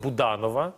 Буданова.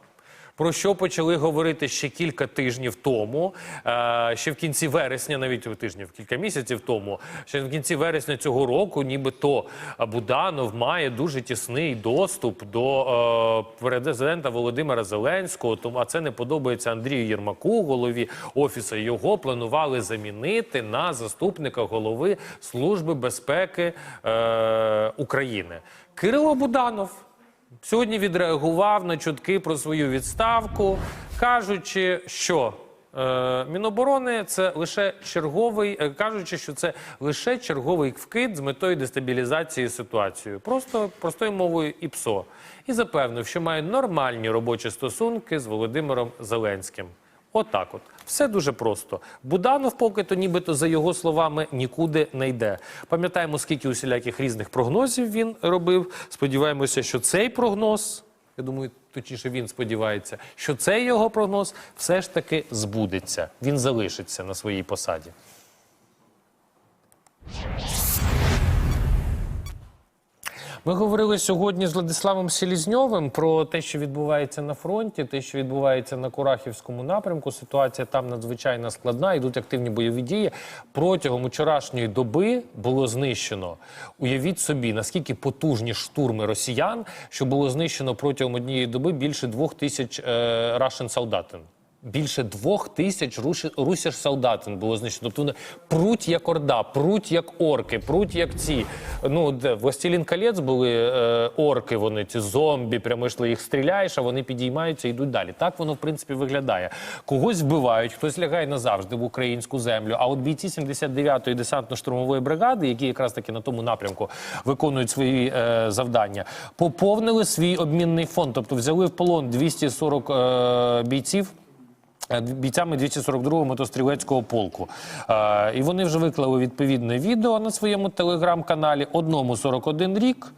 Про що почали говорити ще кілька тижнів тому, е, ще в кінці вересня, навіть тижнів, кілька місяців тому, ще в кінці вересня цього року, нібито Буданов має дуже тісний доступ до е, президента Володимира Зеленського. Тому а це не подобається Андрію Єрмаку, голові офісу. Його планували замінити на заступника голови Служби безпеки е, України. Кирило Буданов. Сьогодні відреагував на чутки про свою відставку, кажучи, що е, Міноборони це лише черговий, е, кажучи, що це лише черговий вкид з метою дестабілізації ситуації. Просто простою мовою і ПСО. І запевнив, що має нормальні робочі стосунки з Володимиром Зеленським. Отак, от все дуже просто. Буданов, поки то нібито за його словами нікуди не йде. Пам'ятаємо, скільки усіляких різних прогнозів він робив. Сподіваємося, що цей прогноз, я думаю, точніше він сподівається, що цей його прогноз все ж таки збудеться. Він залишиться на своїй посаді. Ми говорили сьогодні з Владиславом Селізньовим про те, що відбувається на фронті, те, що відбувається на Курахівському напрямку. Ситуація там надзвичайно складна. Йдуть активні бойові дії. Протягом вчорашньої доби було знищено. Уявіть собі, наскільки потужні штурми росіян, що було знищено протягом однієї доби більше двох тисяч Russian солдатин. Більше двох тисяч русіш солдатин було знищено. Тобто вони пруть як орда, пруть як орки, пруть як ці. Ну, де Властелін колець були е, орки, вони ці зомбі, прямо йшли, їх стріляєш, а вони підіймаються і йдуть далі. Так воно, в принципі, виглядає. Когось вбивають, хтось лягає назавжди в українську землю. А от бійці 79-ї десантно-штурмової бригади, які якраз таки на тому напрямку виконують свої е, завдання, поповнили свій обмінний фонд, тобто взяли в полон 240 е, бійців. Е, бійцями 242-го мотострілецького полку. Е, і вони вже виклали відповідне відео на своєму телеграм-каналі. Одному 41 рік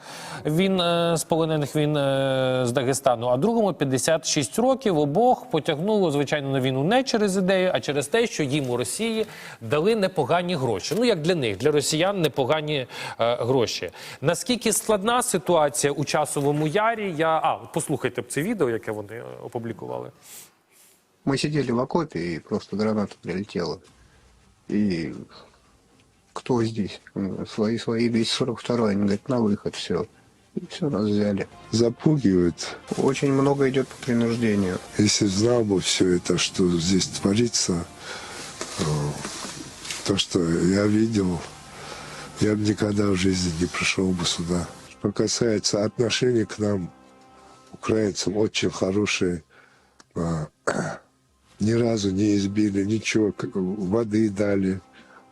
він е, з полонених він з Дагестану, а другому 56 років. Обох потягнуло, звичайно, на війну не через ідею, а через те, що їм у Росії дали непогані гроші. Ну як для них, для росіян непогані гроші. Наскільки складна ситуація у часовому ярі? Я а послухайте це відео, яке вони опублікували. Мы сидели в окопе, и просто граната прилетела. И кто здесь? Свои, свои, 242 Они говорят, на выход, все. И все, нас взяли. запугивают. Очень много идет по принуждению. Если знал бы все это, что здесь творится, то, что я видел, я бы никогда в жизни не пришел бы сюда. Что касается отношений к нам, украинцам, очень хорошие. Э, Ни разу не избили, ничего, как воды дали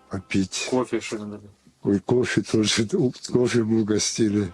попить. Кофе, що не Ой, кофе тоже, кофе мы угостили.